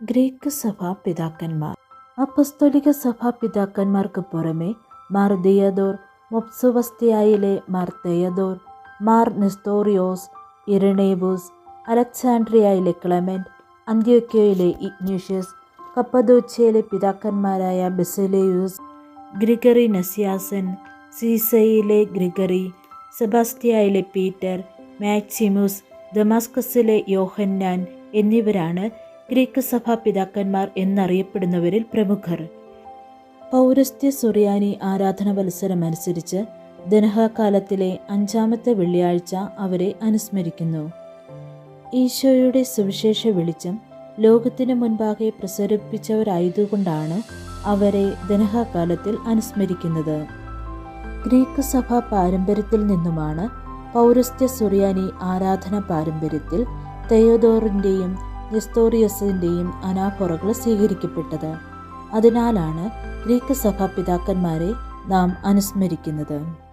Greek സഭാ പിതാക്കന്മാർ അപ്പസ്തോലിക സഭാ പിതാക്കന്മാർക്ക് പുറമെ Mar Diodore മൊപ്സുവസ്തിയായിലെ Mar Theodore Mar Nestorius Irenaeus അലക്സാൻഡ്രിയയിലെ Clement അന്ത്യോക്യയിലെ ഇഗ്നീഷ്യസ് കപ്പദോച്ചയിലെ പിതാക്കന്മാരായ ബെസലേയൂസ് ഗ്രിഗറി നസിയാസൻ സീസയിലെ ഗ്രിഗറി സെബാസ്റ്റിയയിലെ പീറ്റർ മാക്സിമൂസ് ദമാസ്കസിലെ യോഹന്നാൻ എന്നിവരാണ് ഗ്രീക്ക് സഭാ പിതാക്കന്മാർ എന്നറിയപ്പെടുന്നവരിൽ പ്രമുഖർ. പൗരസ്ത്യ സുറിയാനി ആരാധന മത്സരമനുസരിച്ച് ദനഹകാലത്തിലെ അഞ്ചാമത്തെ വെള്ളിയാഴ്ച അവരെ അനുസ്മരിക്കുന്നു. ഈശോയുടെ സുവിശേഷ വെളിച്ചം ലോകത്തിനു മുൻപാകെ പ്രസരിപ്പിച്ചവരായതുകൊണ്ടാണ് അവരെ ദനഹകാലത്തിൽ അനുസ്മരിക്കുന്നത്. ഗ്രീക്ക് സഭാ പാരമ്പര്യത്തിൽ നിന്നുമാണ് പൗരസ്ത്യ സുറിയാനി ആരാധന പാരമ്പര്യത്തിൽ തെയോദോറിന്റെയും നെസ്തോറിയസിന്റെയും അനാഫോറകൾ സ്വീകരിക്കപ്പെട്ടത്. അതിനാലാണ് ഗ്രീക്ക് സഭാ പിതാക്കന്മാരെ നാം അനുസ്മരിക്കുന്നത്.